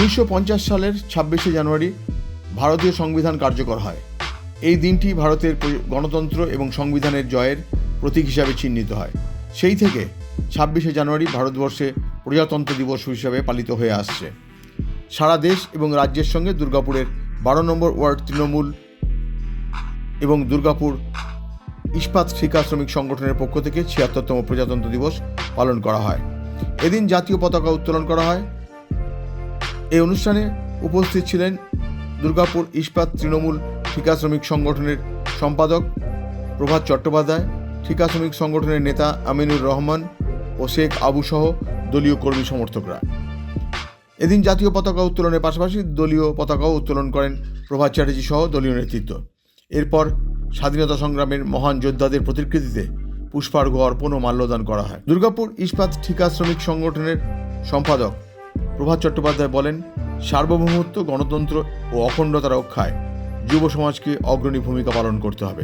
উনিশশো পঞ্চাশ সালের ছাব্বিশে জানুয়ারি ভারতীয় সংবিধান কার্যকর হয়। এই দিনটি ভারতের গণতন্ত্র এবং সংবিধানের জয়ের প্রতীক হিসাবে চিহ্নিত হয়। সেই থেকে ছাব্বিশে জানুয়ারি ভারতবর্ষে প্রজাতন্ত্র দিবস হিসাবে পালিত হয়ে আসছে। সারা দেশ এবং রাজ্যের সঙ্গে দুর্গাপুরের বারো নম্বর ওয়ার্ড তৃণমূল এবং দুর্গাপুর ইস্পাত ঠিকা শ্রমিক সংগঠনের পক্ষ থেকে ছিয়াত্তরতম প্রজাতন্ত্র দিবস পালন করা হয়। এদিন জাতীয় পতাকা উত্তোলন করা হয়। এই অনুষ্ঠানে উপস্থিত ছিলেন দুর্গাপুর ইস্পাত তৃণমূল ঠিকা শ্রমিক সংগঠনের সম্পাদক প্রভাত চট্টোপাধ্যায়, ঠিকা শ্রমিক সংগঠনের নেতা আমিনুর রহমান ও শেখ আবু সহ দলীয় কর্মী সমর্থকরা। এদিন জাতীয় পতাকা উত্তোলনের পাশাপাশি দলীয় পতাকাও উত্তোলন করেন প্রভাত চ্যাটার্জি সহ দলীয় নেতৃত্ব। এরপর স্বাধীনতা সংগ্রামের মহান যোদ্ধাদের প্রতিকৃতিতে পুষ্পার্ঘ অর্পণ ও মাল্যদান করা হয়। দুর্গাপুর ইস্পাত ঠিকা শ্রমিক সংগঠনের সম্পাদক প্রভাত চট্টোপাধ্যায় বলেন, সার্বভৌমত্ব, গণতন্ত্র ও অখণ্ডতা রক্ষায় যুব সমাজকে অগ্রণী ভূমিকা পালন করতে হবে।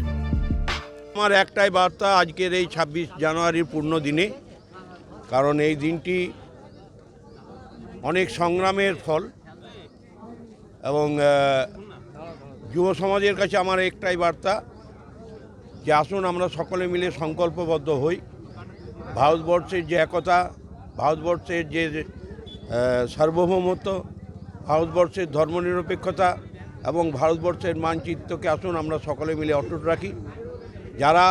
আমার একটাই বার্তা, আজকের এই ছাব্বিশ জানুয়ারির পূর্ণ দিনে, কারণ এই দিনটি অনেক সংগ্রামের ফল এবং যুব সমাজের কাছে আমার একটাই বার্তা যে আসুন আমরা সকলে মিলে সংকল্পবদ্ধ হই। ভারতবর্ষের যে একতা, ভারতবর্ষের যে সার্বভৌমত্ব, ভারতবর্ষের ধর্মনিরপেক্ষতা এবং ভারতবর্ষের মানচিত্রকে আসুন আমরা সকলে মিলে অটুট রাখি। যারা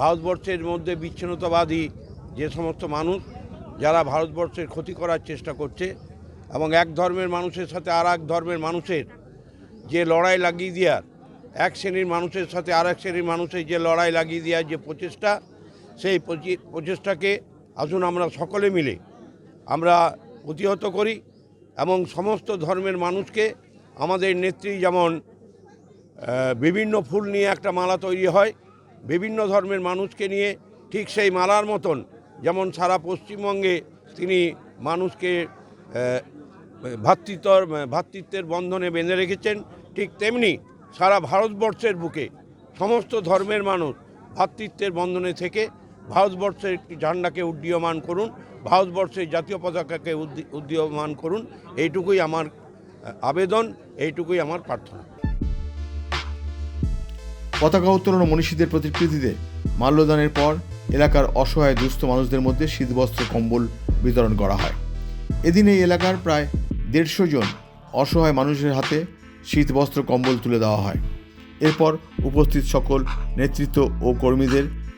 ভারতবর্ষের মধ্যে বিচ্ছিন্নতাবাদী যে সমস্ত মানুষ, যারা ভারতবর্ষের ক্ষতি করার চেষ্টা করছে এবং এক ধর্মের মানুষের সাথে আর এক ধর্মের মানুষের যে লড়াই লাগিয়ে দেওয়ার, এক শ্রেণির মানুষের সাথে আর এক শ্রেণির মানুষের যে লড়াই লাগিয়ে দেওয়ার যে প্রচেষ্টা, সেই প্রচেষ্টাকে আসুন আমরা সকলে মিলে আমরা প্রতিহত করি এবং সমস্ত ধর্মের মানুষকে আমাদের নেত্রী যেমন বিভিন্ন ফুল নিয়ে একটা মালা তৈরি হয়, বিভিন্ন ধর্মের মানুষকে নিয়ে ঠিক সেই মালার মতন, যেমন সারা পশ্চিমবঙ্গে তিনি মানুষকে ভ্রাতৃত্বর ভ্রাতৃত্বের বন্ধনে বেঁধে রেখেছেন, ঠিক তেমনি সারা ভারতবর্ষের বুকে সমস্ত ধর্মের মানুষ ভ্রাতৃত্বের বন্ধনে থেকে ভারতবর্ষের ঝান্ডাকে উড্ডীয়মান করুন, ভারতবর্ষের জাতীয় পতাকাকে উদ্দি- উড্ডীয়মান করুন, এইটুকুই আমার আবেদন, এইটুকুই আমার প্রার্থনা। পতাকা উত্তোলন ও মনীষীদের প্রতিকৃতিতে মাল্যদানের পর এলাকার অসহায় দুস্থ মানুষদের মধ্যে শীতবস্ত্র, কম্বল বিতরণ করা হয়। এদিন এই এলাকার প্রায় দেড়শো জন অসহায় মানুষের হাতে শীতবস্ত্র, কম্বল তুলে দেওয়া হয়। এরপর উপস্থিত সকল নেতৃত্ব ও কর্মীদের